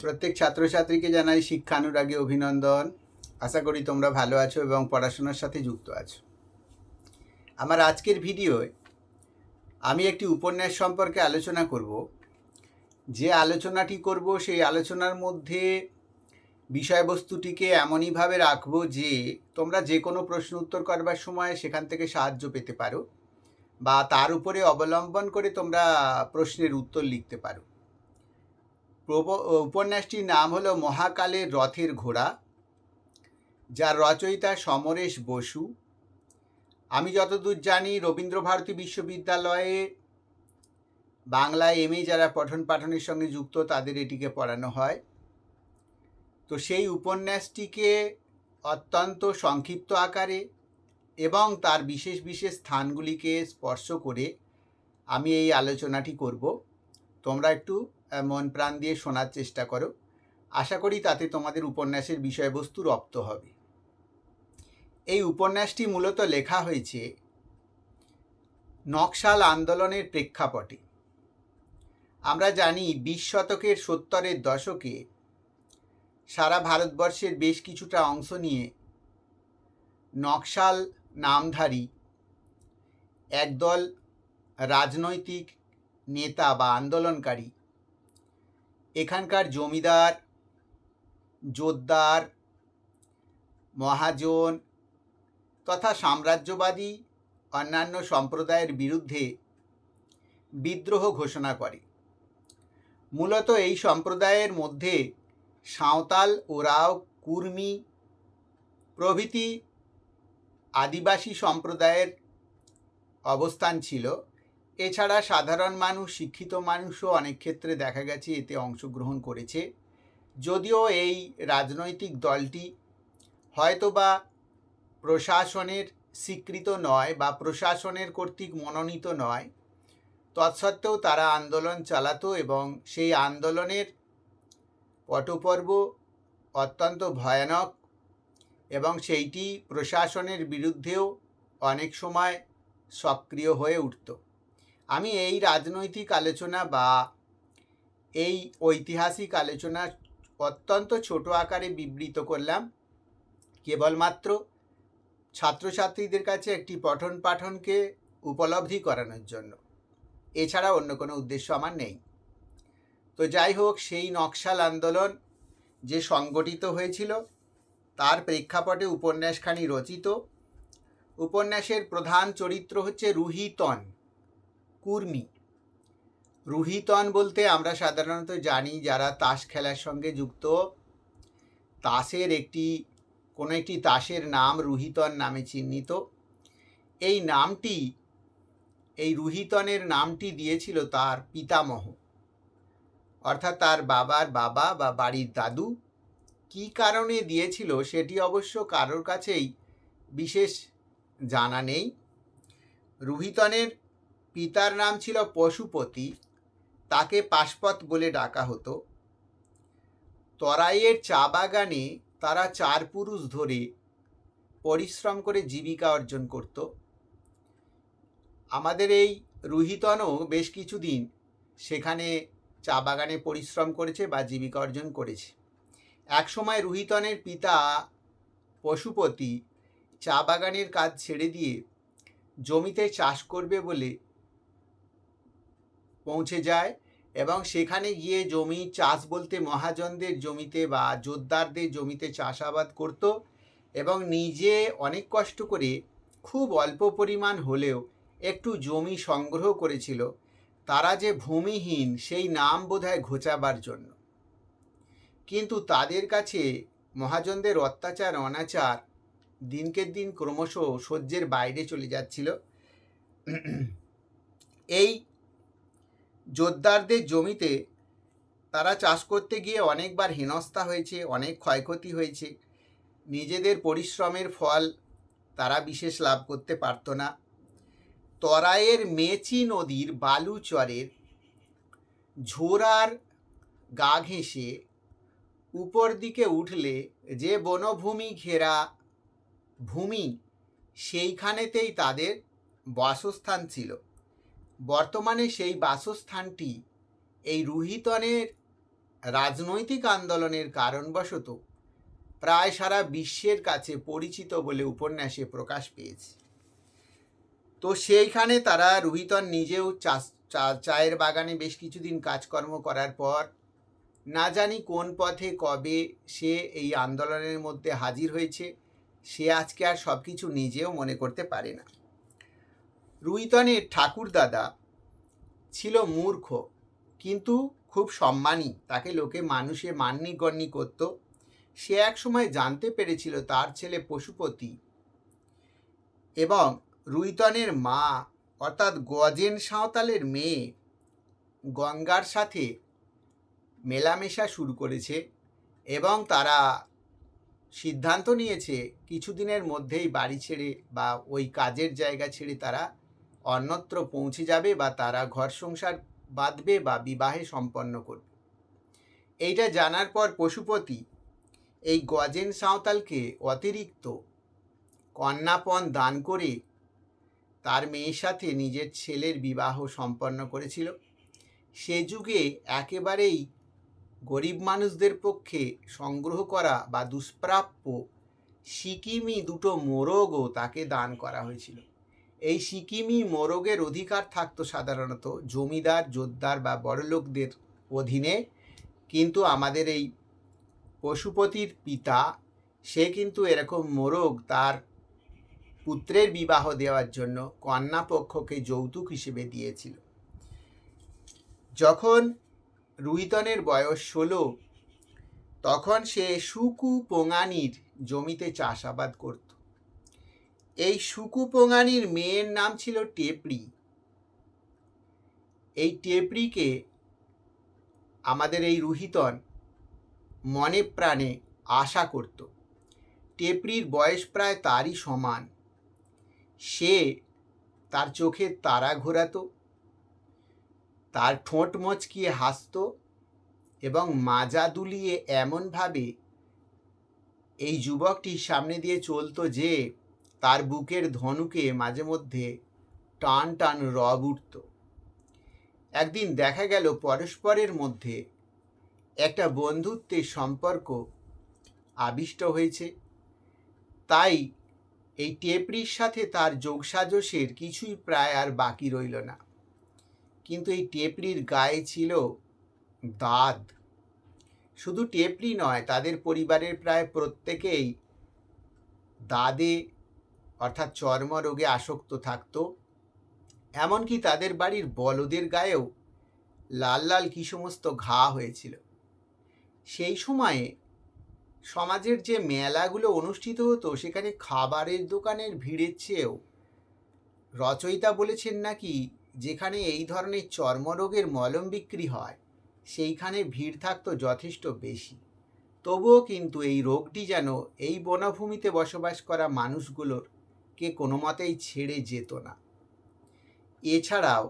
প্রত্যেক ছাত্রছাত্রীকে জানাই শিক্ষানুরাগী অভিনন্দন। আশা করি তোমরা ভালো আছো এবং পড়াশোনার সাথে যুক্ত আছো। আমার আজকের ভিডিওয় আমি একটি উপন্যাস সম্পর্কে আলোচনা করব। যে আলোচনাটি করব সেই আলোচনার মধ্যে বিষয়বস্তুটিকে এমনইভাবে রাখব যে তোমরা যে কোনো প্রশ্ন উত্তর করবার সময় সেখান থেকে সাহায্য পেতে পারো বা তার উপরে অবলম্বন করে তোমরা প্রশ্নের উত্তর লিখতে পারো। উপন্যাসটির নাম হলো মহাকালের রথের ঘোড়া, যার রচয়িতা সমরেশ বসু। আমি যতদূর জানি, রবীন্দ্রভারতী বিশ্ববিদ্যালয়ে বাংলায় এম যারা পঠন পাঠনের সঙ্গে যুক্ত, তাদের এটিকে পড়ানো হয়। তো সেই উপন্যাসটিকে অত্যন্ত সংক্ষিপ্ত আকারে এবং তার বিশেষ বিশেষ স্থানগুলিকে স্পর্শ করে আমি এই আলোচনাটি করব। তোমরা একটু মন প্রাণ দিয়ে শোনার চেষ্টা করো। আশা করি তাতে তোমাদের উপন্যাসের বিষয়বস্তু রপ্ত হবে। এই উপন্যাসটি মূলত লেখা হয়েছে নকশাল আন্দোলনের প্রেক্ষাপটে। আমরা জানি বিশ শতকের সত্তরের দশকে সারা ভারতবর্ষের বেশ কিছুটা অংশ নিয়ে নকশাল নামধারী একদল রাজনৈতিক নেতা বা আন্দোলনকারী এখানকার জমিদার জোদ্দার মহাজন তথা সাম্রাজ্যবাদী, অন্যান্য সম্প্রদায়ের বিরুদ্ধে বিদ্রোহ ঘোষণা করে। মূলত এই সম্প্রদায়ের মধ্যে সাঁওতাল, ওরাও, কুর্মি প্রভৃতি আদিবাসী সম্প্রদায়ের অবস্থান ছিল। এছাড়া সাধারণ মানুষ, শিক্ষিত মানুষও অনেক ক্ষেত্রে দেখা গেছে এতে অংশগ্রহণ করেছে। যদিও এই রাজনৈতিক দলটি হয়তোবা প্রশাসনের স্বীকৃত নয় বা প্রশাসনের কর্তৃক মনোনীত নয়, তৎসত্ত্বেও তারা আন্দোলন চালাতো এবং সেই আন্দোলনের পটপর্ব অত্যন্ত ভয়ানক এবং সেইটি প্রশাসনের বিরুদ্ধেও অনেক সময় সক্রিয় হয়ে উঠত। আমি এই রাজনৈতিক আলোচনা বা এই ঐতিহাসিক আলোচনা অত্যন্ত ছোট আকারে বিবৃত করলাম। কেবলমাত্র ছাত্রছাত্রীদের কাছে একটি পঠন পাঠনকে উপলব্ধি করানোর জন্য। এছাড়া অন্য কোনো উদ্দেশ্য আমার নেই। তো যাই হোক, সেই নকশাল আন্দোলন যে সংগঠিত হয়েছিল, তার প্রেক্ষাপটে উপন্যাসখানি রচিত। উপন্যাসের প্রধান চরিত্র হচ্ছে রুহিতন কুর্মি। রুহিতন বলতে আমরা সাধারণত জানি যারা তাস খেলার সঙ্গে যুক্ত। তাসের একটি, কোনো একটি তাসের নাম রুহিতন নামে চিহ্নিত। এই নামটি, এই রুহিতনের নামটি দিয়েছিল তার পিতামহ। অর্থাৎ তার বাবার বাবা বা বাড়ির দাদু। কী কারণে দিয়েছিল সেটি অবশ্য কারোর কাছেই বিশেষ জানা নেই। রুহিতনের পিতার নাম ছিল পশুপতি, তাকে পাশপথ বলে ডাকা হতো। তরাইয়ের চা বাগানে তারা চার পুরুষ ধরে পরিশ্রম করে জীবিকা অর্জন করত। আমাদের এই রুহিতনও বেশ কিছুদিন সেখানে চা বাগানে পরিশ্রম করেছে বা জীবিকা অর্জন করেছে। একসময় রুহিতনের পিতা পশুপতি চা বাগানের কাজ ছেড়ে দিয়ে জমিতে চাষ করবে বলে পৌঁছে যায় এবং সেখানে গিয়ে জমি চাষ বলতে মহাজনদের জমিতে বা জোরদারদের জমিতে চাষাবাদ করত এবং নিজে অনেক কষ্ট করে খুব অল্প পরিমাণ হলেও একটু জমি সংগ্রহ করেছিল। তারা যে ভূমিহীন সেই নাম বোধহয় ঘোচাবার জন্য। কিন্তু তাদের কাছে মহাজনদের অত্যাচার, অনাচার দিনকে দিন ক্রমশ সহ্যের বাইরে চলে যাচ্ছিল। এই জোরদারদের জমিতে তারা চাষ করতে গিয়ে অনেকবার হেনস্থা হয়েছে, অনেক ক্ষয়ক্ষতি হয়েছে। নিজেদের পরিশ্রমের ফল তারা বিশেষ লাভ করতে পারত না। তরাইয়ের মেচি নদীর বালুচরের ঝোড়ার গা ঘেঁষে উপর দিকে উঠলে যে বনভূমি ঘেরা ভূমি সেইখানেতেই তাদের বাসস্থান ছিল। বর্তমানে সেই বাসস্থানটি এই রুহিতনের রাজনৈতিক আন্দোলনের কারণবশত প্রায় সারা বিশ্বের কাছে পরিচিত বলে উপন্যাসে প্রকাশ পেয়েছে। তো সেইখানে তারা রুহিতন নিজেও চায়ের বাগানে বেশ কিছুদিন কাজকর্ম করার পর না জানি কোন পথে কবে সে এই আন্দোলনের মধ্যে হাজির হয়েছে, সে আজকে আর সব কিছু নিজেও মনে করতে পারে না। রুইতনের ঠাকুরদাদা ছিল মূর্খ, কিন্তু খুব সম্মানী। তাকে লোকে মানুষে মান্যি গণ্যি করত। সে এক সময় জানতে পেরেছিল তার ছেলে পশুপতি এবং রুইতনের মা, অর্থাৎ গজেন সাঁওতালের মেয়ে, গঙ্গার সাথে মেলামেশা শুরু করেছে এবং তারা সিদ্ধান্ত নিয়েছে, কিছুদিনের মধ্যেই বাড়ি ছেড়ে বা ওই কাজের জায়গা ছেড়ে তারা অন্যত্র পৌঁছে যাবে বা তারা ঘর সংসার বাঁধবে বা বিবাহে সম্পন্ন করবে। এইটা জানার পর পশুপতি এই গজেন সাঁওতালকে অতিরিক্ত কন্যাপণ দান করে তার মেয়ের সাথে নিজের ছেলের বিবাহ সম্পন্ন করেছিল। সে যুগে একেবারেই গরিব মানুষদের পক্ষে সংগ্রহ করা বা দুষ্প্রাপ্য সিকিমি দুটো মোরগও তাকে দান করা হয়েছিল। এই সিকিমি মোরগের অধিকার থাকতো সাধারণত, জমিদার জোদ্দার বা বড়লোকদের অধীনে। কিন্তু আমাদের এই পশুপতির পিতা, সে কিন্তু এরকম মোরগ তার পুত্রের বিবাহ দেওয়ার জন্য কন্যা পক্ষকে যৌতুক হিসেবে দিয়েছিল। যখন রুহিতনের বয়স ষোলো, তখন সে সুকু পোঙানির জমিতে চাষাবাদ করত। এই সুকু পোঙানির মেয়ের নাম ছিল টেপড়ি। এই টেপড়িকে আমাদের এই রুহিতন মনে প্রাণে আশা করত। টেপড়ির বয়স প্রায় তারই সমান। সে তার চোখে তারা ঘোরাতো, তার ঠোঁট মচকিয়ে হাসত এবং মাজা দুলিয়ে এমনভাবে এই যুবকটি সামনে দিয়ে চলতো যে তার বুকের ধনুকে মাঝে মধ্যে টান টান রব উঠত। একদিন দেখা গেল পরস্পরের মধ্যে একটা বন্ধুত্বের সম্পর্ক আবিষ্ট হয়েছে। তাই এই টেপরির সাথে তার যোগসাজসের কিছুই প্রায় আর বাকি রইল না। কিন্তু এই টেপরির গায়ে ছিল দাঁত। শুধু টেপরি নয়, তাদের পরিবারের প্রায় প্রত্যেকেই দাদে অর্থাৎ চর্মরোগে আসক্ত থাকতো, এমনকি তাদের বাড়ির বলদের গায়েও লাল লাল কি সমস্ত ঘা হয়েছিল। সেই সময়ে সমাজের যে মেলাগুলো অনুষ্ঠিত হতো, সেখানে খাবারের দোকানের ভিড়ের চেয়েও রচয়িতা বলেছেন নাকি, যেখানে এই ধরনের চর্মরোগের মলম বিক্রি হয়, সেইখানে ভিড় থাকতো যথেষ্ট বেশি। তবুও কিন্তু এই রোগটি যেন এই বনভূমিতে বসবাস করা মানুষগুলোর কে কোনো মতেই ছেড়ে যেত না। এছাড়াও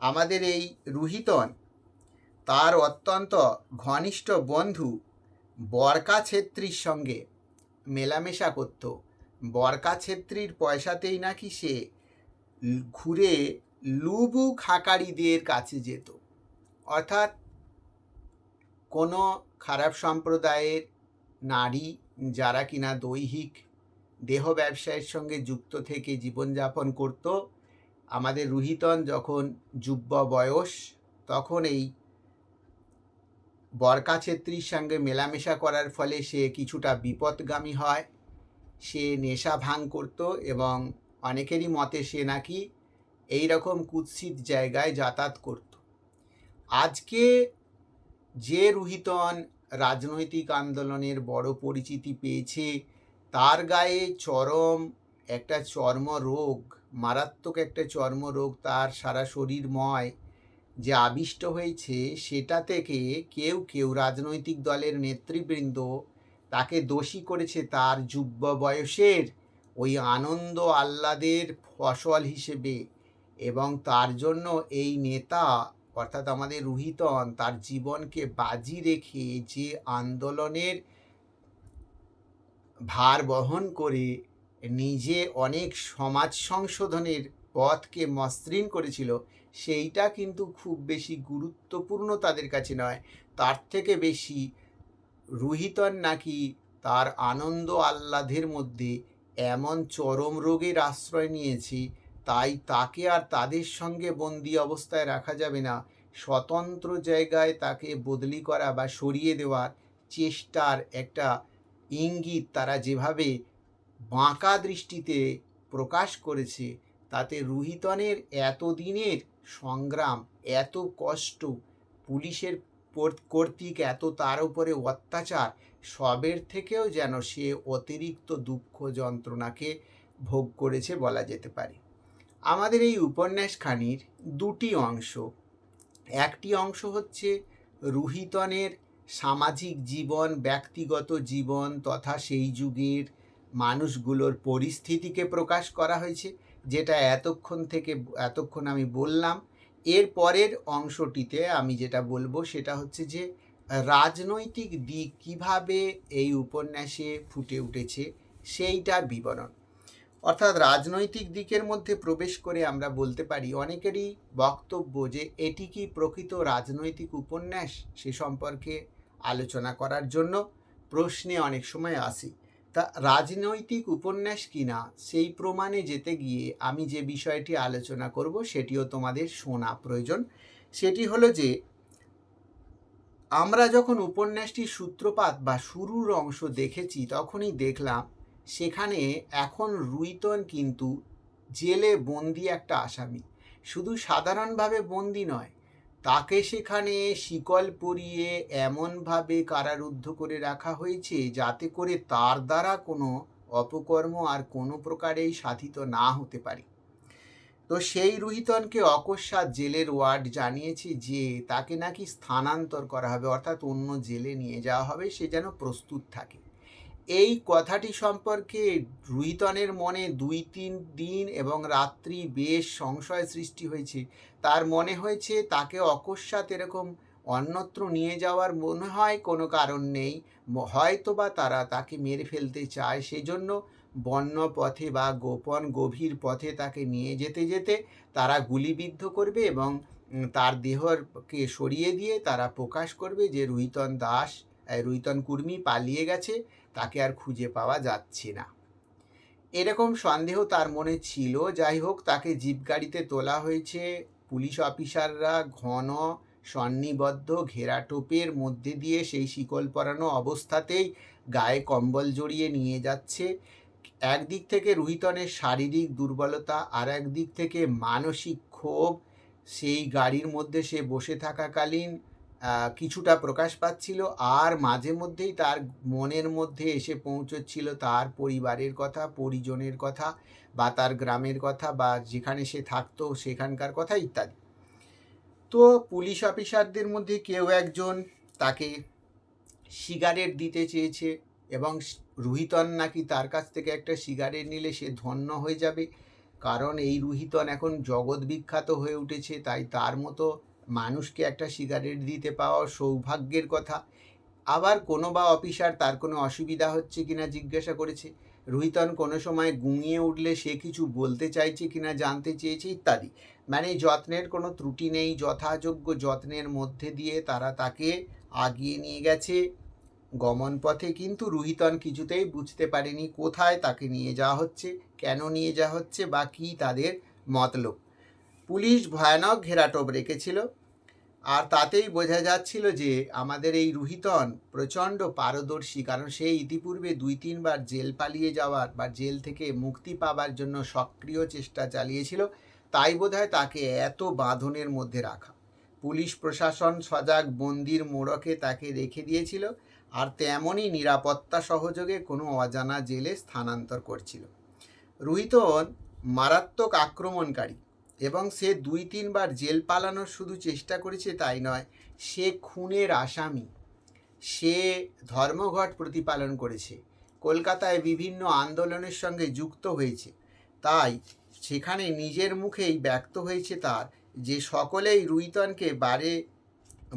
আমাদের এই রুহিতন, তার অত্যন্ত ঘনিষ্ঠ বন্ধু বরকা ছেত্রীর সঙ্গে মেলামেশা করত। বরকা ছেত্রীর পয়সাতেই নাকি সে ঘুরে লুবু খাকারিদের কাছে যেত। অর্থাৎ কোনো খারাপ সম্প্রদায়ের নারী যারা কিনা দৈহিক দেহ ব্যবসায়ের সঙ্গে যুক্ত থেকে জীবনযাপন করত। আমাদের রুহিতন যখন যুব্ব বয়স, তখন এই বরকা ছেত্রীর সঙ্গে মেলামেশা করার ফলে সে কিছুটা বিপদগামী হয়। সে নেশা ভাঙ করত এবং অনেকেরই মতে সে নাকি এই রকম কুৎসিত জায়গায় যাতায়াত করত। আজকে যে রুহিতন রাজনৈতিক আন্দোলনের বড় পরিচিতি পেয়েছে তার গায়ে চরম একটা চর্মরোগ, মারাত্মক একটা চর্মরোগ তার সারা শরীরময় যে আবিষ্ট হয়েছে, সেটা থেকে কেউ কেউ রাজনৈতিক দলের নেতৃবৃন্দ তাকে দোষী করেছে তার যুব্ব বয়সের ওই আনন্দ আহ্লাদের ফসল হিসেবে এবং তার জন্য এই নেতা, অর্থাৎ আমাদের রুহিতন, তার জীবনকে বাজি রেখে যে আন্দোলনের ভার বহন করে নিজে অনেক সমাজ সংশোধনের পথকে মসৃণ করেছিল, সেইটা কিন্তু খুব বেশি গুরুত্বপূর্ণ তাদের কাছে নয়। তার থেকে বেশি রুহিতন নাকি তার আনন্দ আহ্লাদের মধ্যে এমন চরম রোগের আশ্রয় নিয়েছে, তাই তাকে আর তাদের সঙ্গে বন্দি অবস্থায় রাখা যাবে না। স্বতন্ত্র জায়গায় তাকে বদলি করা বা সরিয়ে দেওয়ার চেষ্টার একটা ইঙ্গিত তারা যেভাবে বাঁকা দৃষ্টিতে প্রকাশ করেছে, তাতে রুহিতনের এতদিনের সংগ্রাম, এত কষ্ট, পুলিশের কর্তৃক এত তার উপরে অত্যাচার, সবের থেকেও যেন সে অতিরিক্ত দুঃখ যন্ত্রণাকে ভোগ করেছে বলা যেতে পারে। আমাদের এই উপন্যাসখানির দুটি অংশ। একটি অংশ হচ্ছে রুহিতনের সামাজিক জীবন, ব্যক্তিগত জীবন তথা সেই যুগের মানুষগুলোর পরিস্থিতিকে প্রকাশ করা হয়েছে, যেটা এতক্ষণ থেকে, এতক্ষণ আমি বললাম। এর পরের অংশটিতে আমি যেটা বলব সেটা হচ্ছে যে, রাজনৈতিক দিক কীভাবে এই উপন্যাসে ফুটে উঠেছে সেইটার বিবরণ। অর্থাৎ রাজনৈতিক দিকের মধ্যে প্রবেশ করে আমরা বলতে পারি, অনেকেরই বক্তব্য যে, এটি কি প্রকৃত রাজনৈতিক উপন্যাস? সে সম্পর্কে আলোচনা করার জন্য প্রশ্নে অনেক সময় আসি। তা রাজনৈতিক উপন্যাস কিনা সেই প্রমাণে যেতে গিয়ে আমি যে বিষয়টি আলোচনা করব সেটিও তোমাদের শোনা প্রয়োজন। সেটি হলো যে, আমরা যখন উপন্যাসটির সূত্রপাত বা শুরুর অংশ দেখেছি, তখনই দেখলাম সেখানে এখন রুইতন কিন্তু জেলে বন্দি একটা আসামি। শুধু সাধারণভাবে বন্দি নয় তাকে সেখানে শিকল পরিয়ে এমনভাবে কারারুদ্ধ করে রাখা হয়েছে যাতে করে তার দ্বারা কোনো অপকর্ম আর কোনো প্রকারেই সাধিত না হতে পারে। তো সেই রুহিতনকে অকস্মাৎ জেলের ওয়ার্ড জানিয়েছে যে তাকে নাকি স্থানান্তর করা হবে, অর্থাৎ অন্য জেলে নিয়ে যাওয়া হবে, সে যেন প্রস্তুত থাকে। এই কথাটি সম্পর্কে রুহিতনের মনে দুই তিন দিন এবং রাত্রি বেশ সংশয় সৃষ্টি হয়েছে। তার মনে হয়েছে তাকে অকস্মাৎ এরকম অন্যত্র নিয়ে যাওয়ার মনে হয় কোনো কারণ নেই। ম- হয়তোবা তারা তাকে মেরে ফেলতে চায়, সেজন্য বন্য পথে বা গোপন গভীর পথে তাকে নিয়ে যেতে যেতে তারা গুলিবিদ্ধ করবে এবং তার দেহকে সরিয়ে দিয়ে তারা প্রকাশ করবে যে রুহিতন দাস রুহিতন কুর্মি পালিয়ে গেছে। তাকে আর খুঁজে পাওয়া যাচ্ছে না। এরকম সন্দেহ তার মনে ছিল। যাই হোক তাকে জিপ গাড়িতে তোলা হয়েছে। পুলিশ অফিসাররা ঘন সন্নিবদ্ধ ঘেরাটোপের মধ্যে দিয়ে সেই শিকল পরানো অবস্থাতেই গায়ে কম্বল জড়িয়ে নিয়ে যাচ্ছে। একদিক থেকে রুহিতনের শারীরিক দুর্বলতা আর একদিক থেকে মানসিক ক্ষোভ। সেই গাড়ির মধ্যে সে বসে থাকাকালীন কিছুটা প্রকাশ পাচ্ছিল আর মাঝে মধ্যেই তার মনের মধ্যে এসে পৌঁছচ্ছিল তার পরিবারের কথা, পরিজনের কথা বা তার গ্রামের কথা বা যেখানে সে থাকতো সেখানকার কথা ইত্যাদি। তো পুলিশ অফিসারদের মধ্যে কেউ একজন তাকে সিগারেট দিতে চেয়েছে এবং রুহিতন নাকি তার কাছ থেকে একটা সিগারেট নিলে সে ধন্য হয়ে যাবে। কারণ এই রুহিতন এখন জগৎ বিখ্যাত হয়ে উঠেছে, তাই তার মতো মানুষকে একটা সিগারেট দিতে পাওয়া সৌভাগ্যের কথা। আবার কোনো বা অফিসার তার কোনো অসুবিধা হচ্ছে কিনা জিজ্ঞাসা করেছে। রোহিতন কোনো সময় গুঙিয়ে উঠলে সে কিছু বলতে চাইছে কিনা জানতে চেয়েছে ইত্যাদি। মানে যত্নের কোনো ত্রুটি নেই, যথাযোগ্য যত্নের মধ্যে দিয়ে তারা তাকে আগিয়ে নিয়ে গেছে গমন পথে। কিন্তু রুহিতন কিছুতেই বুঝতে পারেনি কোথায় তাকে নিয়ে যাওয়া হচ্ছে, কেন নিয়ে যাওয়া হচ্ছে বা কী তাদের মতলব। পুলিশ ভয়ানক ঘেরাটোপ রেখেছিল। আর তাতেই বোঝা যাচ্ছিল যে আমাদের এই রুহিতন প্রচণ্ড পারদর্শী, কারণ সে ইতিপূর্বে দুই তিনবার জেল পালিয়ে যাওয়ার বা জেল থেকে মুক্তি পাবার জন্য সক্রিয় চেষ্টা চালিয়েছিল, তাই বোধহয় তাকে এত বাঁধনের মধ্যে রাখা। পুলিশ প্রশাসন সজাগ বন্দির মোড়কে তাকে রেখে দিয়েছিল আর তেমনই নিরাপত্তা সহযোগে কোনো অজানা জেলে স্থানান্তর করছিল। রুহিতন মারাত্মক আক্রমণকারী এবং সে দুই তিনবার জেল পালানোর শুধু চেষ্টা করেছে তাই নয়, সে খুনের আসামি। সে ধর্মঘট প্রতিপালন করেছে। কলকাতায় বিভিন্ন আন্দোলনের সঙ্গে যুক্ত হয়েছে। তাই সেখানে নিজের মুখেই ব্যক্ত হয়েছে তার যে সকলেই রুইতনকে বারে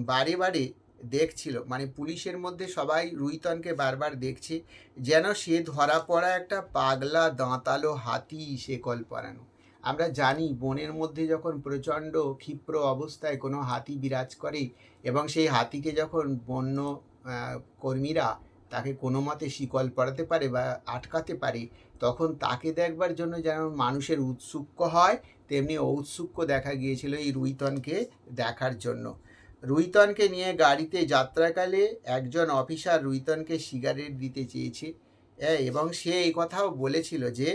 বারে বারে দেখছিল। মানে পুলিশের মধ্যে সবাই রুইতনকে বারবার দেখছে, যেন সে ধরা পড়া একটা পাগলা, দাঁতালো হাতি সে পরানো আমরা জানি বনের মধ্যে যখন প্রচণ্ড ক্ষিপ্র অবস্থায় কোনো হাতি বিরাজ করে এবং সেই হাতিকে যখন বন্য কর্মীরা তাকে কোনো মতে শিকল পড়াতে পারে বা আটকাতে পারে, তখন তাকে দেখবার জন্য যেমন মানুষের উৎসুক্য হয়, তেমনি ঔৎসুক্য দেখা গিয়েছিল এই রুইতনকে দেখার জন্য। রুইতনকে নিয়ে গাড়িতে যাত্রাকালে একজন অফিসার রুইতনকে সিগারেট দিতে চেয়েছে। এবং সে এই কথাও বলেছিল যে,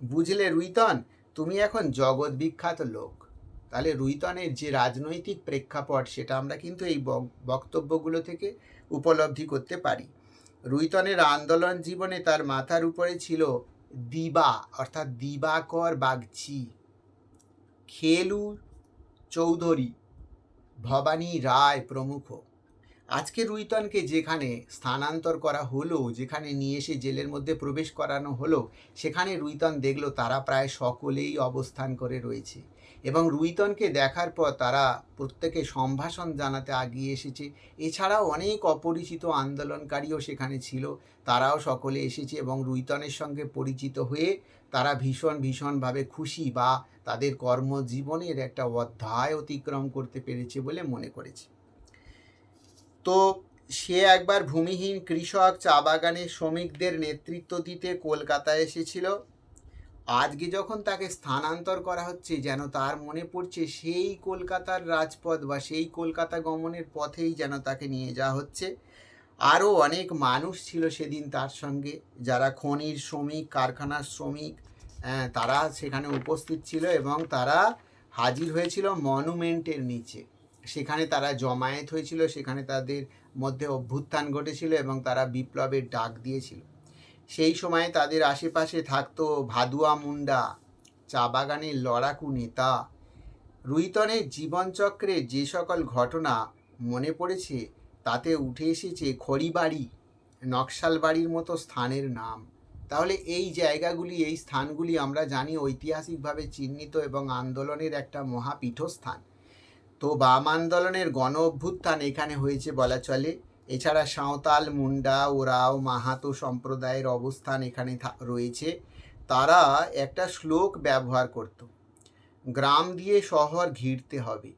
বুঝলে রুইতন তুমি এখন জগৎ বিখ্যাত লোক। তাহলে রুইতনের যে রাজনৈতিক প্রেক্ষাপট, সেটা আমরা কিন্তু এই বক- বক্তব্যগুলো থেকে উপলব্ধি করতে পারি। রুইতনের আন্দোলন জীবনে তার মাথার উপরে ছিল দিবা, অর্থাৎ দিবাকর বাগচি। খেলু চৌধুরী, ভবানী রায় প্রমুখ। আজকে রুইতনকে যেখানে স্থানান্তর করা হলো, যেখানে নিয়ে এসে জেলের মধ্যে প্রবেশ করানো হলো, সেখানে রুইতন দেখল তারা প্রায় সকলেই অবস্থান করে রয়েছে। এবং রুইতনকে দেখার পর তারা প্রত্যেকে সম্ভাষণ জানাতে আগিয়ে এসেছে। এছাড়াও অনেক অপরিচিত আন্দোলনকারীও সেখানে ছিল, তারাও সকলে এসেছে এবং রুইতনের সঙ্গে পরিচিত হয়ে তারা ভীষণ ভীষণভাবে খুশি বা তাদের কর্মজীবনের একটা অধ্যায় অতিক্রম করতে পেরেছে বলে মনে করেছে। তো সে একবার ভূমিহীন কৃষক চা বাগানের শ্রমিকদের নেতৃত্ব দিতে কলকাতায় এসেছিল। আজকে যখন তাকে স্থানান্তর করা হচ্ছে যেন তার মনে পড়ছে সেই কলকাতার রাজপথ বা সেই কলকাতা গমনের পথেই যেন তাকে নিয়ে যাওয়া হচ্ছে। আরও অনেক মানুষ ছিল সেদিন তার সঙ্গে যারা খনির শ্রমিক কারখানার শ্রমিক আহ, তারা সেখানে উপস্থিত ছিল এবং তারা হাজির হয়েছিল মনুমেন্টের নিচে। সেখানে তারা জমায়েত হয়েছিল, সেখানে তাদের মধ্যে অভ্যুত্থান ঘটেছিল এবং তারা বিপ্লবের ডাক দিয়েছিল। সেই সময়ে তাদের আশেপাশে থাকতো ভাদুয়া মুন্ডা, চা বাগানের লড়াকু নেতা। রুইতনের জীবনচক্রে যে সকল ঘটনা মনে পড়েছে, তাতে উঠে এসেছে খড়িবাড়ি নকশাল বাড়ির মতো স্থানের নাম। তাহলে এই জায়গাগুলি, এই স্থানগুলি আমরা জানি ঐতিহাসিকভাবে চিহ্নিত এবং আন্দোলনের একটা মহাপীঠস্থান। তো বাম আন্দোলনের গণ অভ্যুত্থান এখানে হয়েছে বলা চলে। এছাড়া সাঁওতাল, মুন্ডা, ওরাও, মাহাতো সম্প্রদায়ের অবস্থান এখানে রয়েছে। তারা একটা শ্লোক ব্যবহার করত। গ্রাম দিয়ে শহর ঘিরতে হবে।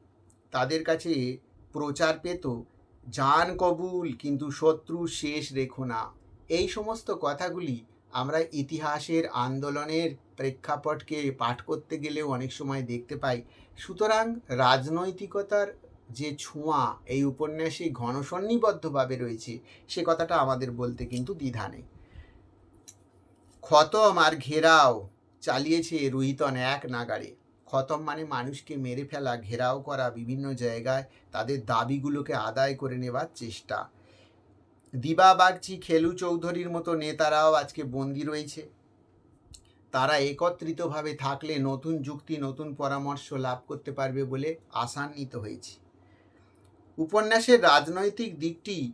তাদের কাছে প্রচার পেত, জান কবুল, কিন্তু শত্রু শেষ রেখো না। এই সমস্ত কথাগুলি আমরা ইতিহাসের আন্দোলনের প্রেক্ষাপটকে পাঠ করতে গেলেও অনেক সময় দেখতে পাই। সুতরাং রাজনৈতিকতার যে ছোঁয়া, এই উপন্যাসে ঘনসন্নিবদ্ধভাবে রয়েছে, সে কথাটা আমাদের বলতে কিন্তু দ্বিধা নেই। খতম আর ঘেরাও চালিয়েছে রুহিতন এক নাগাড়ে। খতম মানে মানুষকে মেরে ফেলা, ঘেরাও করা বিভিন্ন জায়গায় তাদের দাবিগুলোকে আদায় করে নেবার চেষ্টা। দিবা বাগচি খেলু চৌধুরীর মতো নেতারাও আজকে বন্দি রয়েছে। তারা একত্রিতভাবে থাকলে নতুন যুক্তি, নতুন পরামর্শ লাভ করতে পারবে বলে আশান্বিত হয়েছে। উপন্যাসের রাজনৈতিক দিকটি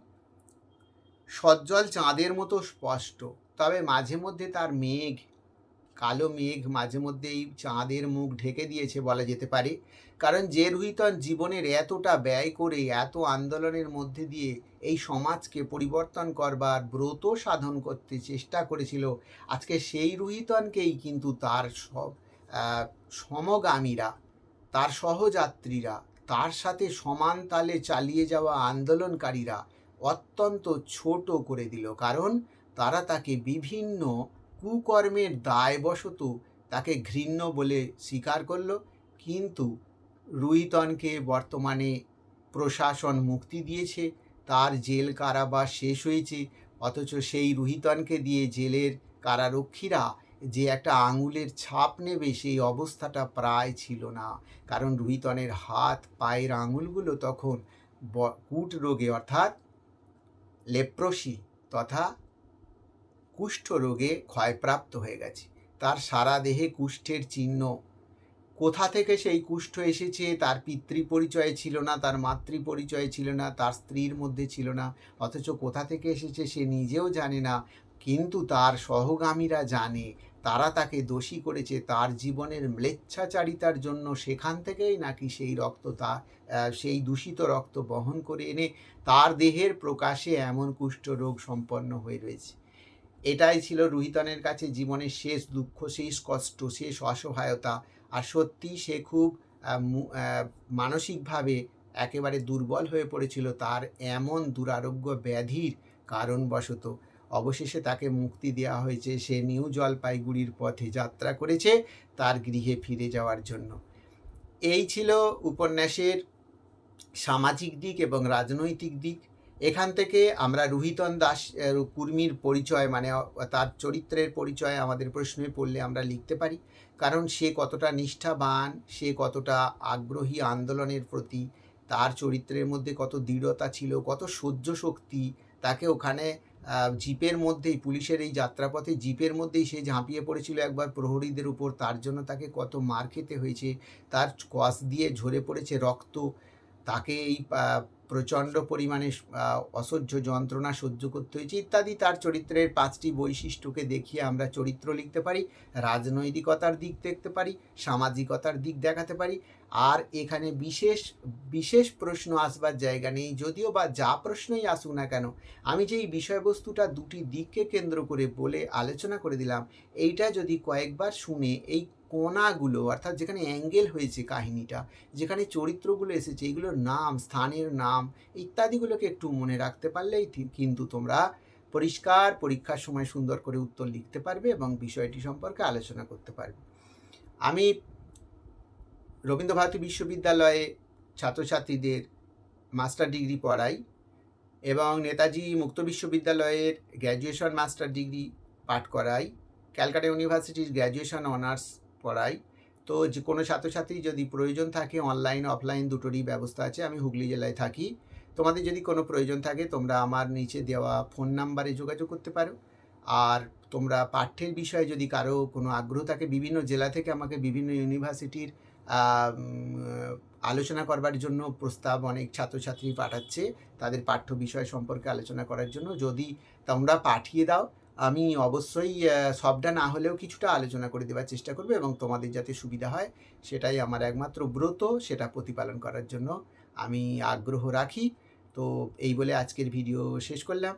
সজ্জল চাঁদের মতো স্পষ্ট, তবে মাঝে মধ্যে তার মেঘ, কালো মেঘ মাঝে মধ্যে এই চাঁদের মুখ ঢেকে দিয়েছে বলা যেতে পারে। কারণ যে রুহিতন জীবনের এতটা ব্যয় করে, এত আন্দোলনের মধ্যে দিয়ে এই সমাজকে পরিবর্তন করবার ব্রত সাধন করতে চেষ্টা করেছিল, আজকে সেই রুহিতনকেই কিন্তু তার সব সমগামীরা, তার সহযাত্রীরা, তার সাথে সমান তালে চালিয়ে যাওয়া আন্দোলনকারীরা অত্যন্ত ছোট করে দিল। কারণ তারা তাকে বিভিন্ন কুকর্মের দায়বশত তাকে ঘৃণ্য বলে স্বীকার করল, কিন্তু রুইতনকে বর্তমানে প্রশাসন মুক্তি দিয়েছে। তার জেল কারাবাস শেষ হয়েছে, অথচ সেই রুহিতনকে দিয়ে জেলের কারারক্ষীরা যে একটা আঙুলের ছাপ নেবে সেই অবস্থাটা প্রায় ছিল না। কারণ রুহিতনের হাত, পায়ের আঙুলগুলো তখন কূট রোগে অর্থাৎ লেপ্রসি তথা কুষ্ঠ রোগে ক্ষয়প্রাপ্ত হয়ে গেছে। তার সারা দেহে কুষ্ঠের চিহ্ন কোথা থেকে সেই কুষ্ঠ এসেছে? তার পিতৃ পরিচয় ছিল না, তার মাতৃ পরিচয় ছিল না, তার স্ত্রীর মধ্যে ছিল না, অথচ কোথা থেকে এসেছে সে নিজেও জানে না। কিন্তু তার সহগামীরা জানে, তারা তাকে দোষী করেছে, তার জীবনের ম্লেচ্ছাচারিতার জন্য সেখান থেকেই নাকি সেই রক্ত তা সেই দূষিত রক্ত বহন করে এনে তার দেহের প্রকাশে এমন কুষ্ঠ রোগ সম্পন্ন হয়ে রয়েছে। এটাই ছিল রুহিতনের কাছে জীবনের শেষ দুঃখ, শেষ কষ্ট, শেষ অসহায়তা আর সত্যি সে খুব মানসিকভাবে একেবারে দুর্বল হয়ে পড়েছিল তার এমন দুরারোগ্য ব্যাধির কারণবশত। অবশেষে তাকে মুক্তি দেওয়া হয়েছে। সে নিউ জলপাইগুড়ির পথে যাত্রা করেছে তার গৃহে ফিরে যাওয়ার জন্য। এই ছিল উপন্যাসের সামাজিক দিক এবং রাজনৈতিক দিক। এখান থেকে আমরা রুহিতন দাস কুর্মীর পরিচয় মানে তার চরিত্রের পরিচয় আমাদের প্রশ্নে পড়লে আমরা লিখতে পারি। কারণ সে কতটা নিষ্ঠাবান, সে কতটা আগ্রহী আন্দোলনের প্রতি, তার চরিত্রের মধ্যে কত দৃঢ়তা ছিল, কত সহ্য শক্তি, তাকে ওখানে জিপের মধ্যেই, পুলিশের এই যাত্রাপথে জিপের মধ্যেই সে ঝাঁপিয়ে পড়েছিল একবার প্রহরীদের উপর, তার জন্য তাকে কত মার খেতে হয়েছে, তার কস দিয়ে ঝরে পড়েছে রক্ত, তাকে এই প্রচণ্ড পরিমাণে অসহ্য যন্ত্রণা সহ্য করতে হয়েছে ইত্যাদি। তার চরিত্রের পাঁচটি বৈশিষ্ট্যকে দেখিয়ে আমরা চরিত্র লিখতে পারি, রাজনৈতিকতার দিক দেখতে পারি, সামাজিকতার দিক দেখাতে পারি। আর এখানে বিশেষ বিশেষ প্রশ্ন আসবার জায়গা নেই, যদিও বা যা প্রশ্নই আসুক না কেন, আমি যে এই বিষয়বস্তুটা দুটি দিককে কেন্দ্র করে বলে আলোচনা করে দিলাম, এইটা যদি কয়েকবার শুনে এই কোনাগুলো অর্থাৎ যেখানে অ্যাঙ্গেল হয়েছে কাহিনীটা, যেখানে চরিত্রগুলো এসেছে এইগুলোর নাম, স্থানের নাম ইত্যাদিগুলোকে একটু মনে রাখতে পারলেই কিন্তু তোমরা পরিষ্কার পরীক্ষার সময় সুন্দর করে উত্তর লিখতে পারবে এবং বিষয়টি সম্পর্কে আলোচনা করতে পারবে। আমি রবীন্দ্রভারতী বিশ্ববিদ্যালয়ে ছাত্রছাত্রীদের মাস্টার ডিগ্রি পড়াই এবং নেতাজি মুক্ত বিশ্ববিদ্যালয়ের গ্র্যাজুয়েশন মাস্টার ডিগ্রি পাঠ করাই। ক্যালকাটা ইউনিভার্সিটির গ্র্যাজুয়েশন অনার্স পড়াই। তো যে কোনো ছাত্রছাত্রী যদি প্রয়োজন থাকে অনলাইন অফলাইন দুটোরই ব্যবস্থা আছে, আমি হুগলি জেলায় থাকি। তোমাদের যদি কোনো প্রয়োজন থাকে, তোমরা আমার নিচে দেওয়া ফোন নাম্বারে যোগাযোগ করতে পারো। আর তোমরা পাঠ্যের বিষয়ে যদি কারও কোনো আগ্রহ থাকে, বিভিন্ন জেলা থেকে আমাকে বিভিন্ন ইউনিভার্সিটির আলোচনা করবার জন্য প্রস্তাব অনেক ছাত্রছাত্রী পাঠাচ্ছে, তাদের পাঠ্য বিষয় সম্পর্কে আলোচনা করার জন্য। যদি তোমরা পাঠিয়ে দাও আমি অবশ্যই সবটা না হলেও কিছুটা আলোচনা করে দেওয়ার চেষ্টা করব এবং তোমাদের যাতে সুবিধা হয়, সেটাই আমার একমাত্র ব্রত, সেটা প্রতিপালন করার জন্য আমি আগ্রহ রাখি। তো এই বলে আজকের ভিডিও শেষ করলাম।